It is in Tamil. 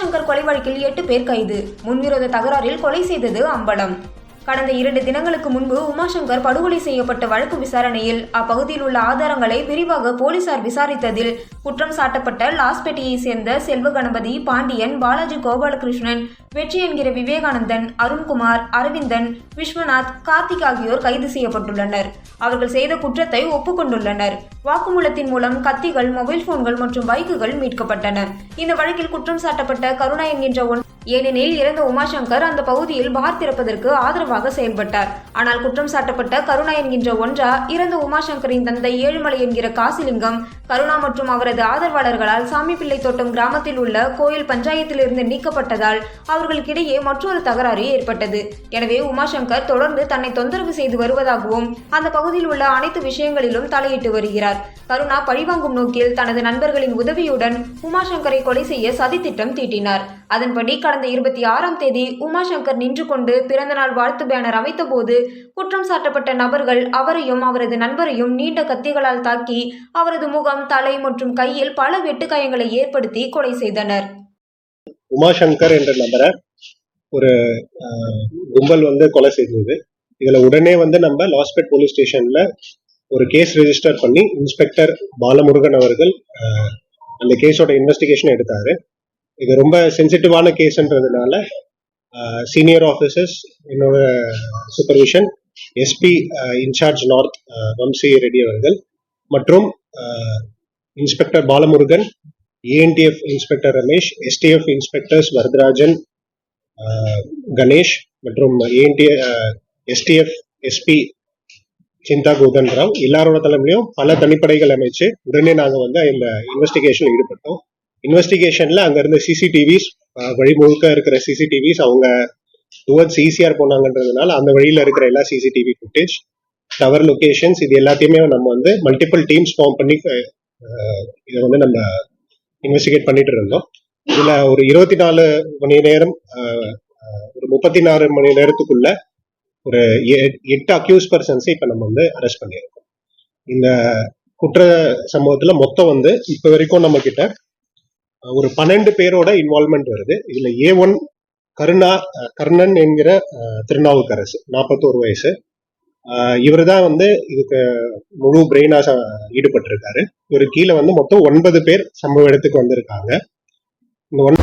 உமாசங்கர் கொலை வழக்கில் எட்டு பேர் கைது. முன்விரோத தகராறில் கொலை செய்தது அம்பலம். கடந்த இரண்டு தினங்களுக்கு முன்பு உமாசங்கர் படுகொலை செய்யப்பட்ட வழக்கு விசாரணையில் அப்பகுதியில் உள்ள ஆதாரங்களை விரிவாக போலீசார் விசாரித்ததில் குற்றம் சாட்டப்பட்ட லாஸ்பேட்டையை சேர்ந்த செல்வ கணபதி பாண்டியன் பாலாஜி கோபாலகிருஷ்ணன் வெற்றி என்கிற விவேகானந்தன் அருண்குமார் அரவிந்தன் விஸ்வநாத் கார்த்திக் ஆகியோர் கைது செய்யப்பட்டுள்ளனர். அவர்கள் செய்த குற்றத்தை ஒப்புக்கொண்டுள்ளனர். வாக்குமூலத்தின் மூலம் கத்திகள் மொபைல் போன்கள் மற்றும் பைக்குகள் மீட்கப்பட்டன. இந்த வழக்கில் குற்றம் சாட்டப்பட்ட கருணா என்கின்ற ஒன் ஏனெனில் இறந்த உமாசங்கர் அந்த பகுதியில் பார் திறப்பதற்கு ஆதரவாக செயல்பட்டார். ஆனால் குற்றம் சாட்டப்பட்ட கருணா என்கின்ற ஒன்றா இறந்த உமாசங்கரின் தந்தை ஏழுமலை என்கிற காசிலிங்கம் கருணா மற்றும் அவரது ஆதரவாளர்களால் சாமிப்பிள்ளை தோட்டம் கிராமத்தில் உள்ள கோயில் பஞ்சாயத்திலிருந்து நீக்கப்பட்டதால் அவர்களுக்கிடையே மற்றொரு தகராறு ஏற்பட்டது. எனவே உமாசங்கர் தொடர்ந்து தன்னை தொந்தரவு செய்து வருவதாகவும் அந்த பகுதியில் உள்ள அனைத்து விஷயங்களிலும் தலையிட்டு வருகிறார். கருணா பழிவாங்கும் நோக்கில் தனது நண்பர்களின் உதவியுடன் உமாசங்கரை கொலை செய்ய சதித்திட்டம் தீட்டினார். அதன்படி கடந்த இருபத்தி ஆறாம் தேதி உமாசங்கர் நின்று கொண்டு பிறந்தநாள் வாழ்த்து பேனர் அமைத்தபோது குற்றம் சாட்டப்பட்ட நபர்கள் அவரையும் அவரது நண்பரையும் நீண்ட கத்திகளால் தாக்கி அவரது முகம் தலை மற்றும் கையில் பல வெட்டுக்காயங்களை ஏற்படுத்தி கொலை செய்தனர். உமாசங்கர் என்ற நபரை ஒரு ஆஹ், கும்பல் வந்து கொலை செய்தது. இதுல உடனே வந்து நம்ம லாஸ்பேட் போலீஸ் ஸ்டேஷன்ல ஒரு கேஸ் ரெஜிஸ்டர் பண்ணி இன்ஸ்பெக்டர் பாலமுருகன் அவர்கள் அந்த கேஸோட இன்வெஸ்டிகேஷன் எடுத்தாரு. இது ரொம்ப சென்சிட்டிவான கேஸ்ன்றதுனால சீனியர் ஆஃபீஸர்ஸ் என்னோட supervision SP in-charge north Vamsi Reddy அவர்கள் மற்றும் inspector Balamurugan ANTF inspector Ramesh STF inspectors Varadarajan Ganesh மற்றும் ஏஎன்டி எஸ்டிஎஃப் எஸ்பி சிந்தா கோதன் ராவ் எல்லாரோட தலைமையிலும் பல தனிப்படைகள் அமைச்சு உடனே நாங்கள் வந்து இந்த இன்வெஸ்டிகேஷன் ஈடுபட்டோம். இன்வெஸ்டிகேஷன்ல அங்க இருந்த சிசிடிவிஸ் வழி முழுக்க இருக்கிற சிசிடிவிஸ் அவங்க டுவர்ட்ஸ் ஈசிஆர் போனாங்கன்றதுனால அந்த வழியில இருக்கிற எல்லா சிசிடிவி ஃபுட்டேஜ் டவர் லொகேஷன்ஸ் இது எல்லாத்தையுமே நம்ம வந்து மல்டிபிள் டீம்ஸ் ஃபார்ம் பண்ணி இதை வந்து நம்ம இன்வெஸ்டிகேட் பண்ணிட்டு இருந்தோம். இதுல ஒரு இருபத்தி நாலு மணி நேரம் ஒரு முப்பத்தி நாலு மணி நேரத்துக்குள்ள ஒரு எ- எட்டு அக்யூஸ் பர்சன்ஸை இப்ப நம்ம வந்து அரெஸ்ட் பண்ணியிருக்கோம். இந்த குற்ற சம்பவத்துல மொத்தம் வந்து இப்ப வரைக்கும் நம்ம கிட்ட ஒரு பன்னெண்டு பேரோட இன்வால்மெண்ட் வருது. இதுல ஏ ஒன் கருணா கர்ணன் என்கிற திருநாவுக்கரசு நாற்பத்தோரு வயசு. இவர் தான் வந்து இதுக்கு முழு பிரெயினாக ஈடுபட்டிருக்காரு. இவர் கீழே வந்து மொத்தம் ஒன்பது பேர் சம்பவ இடத்துக்கு வந்திருக்காங்க. இந்த ஒன்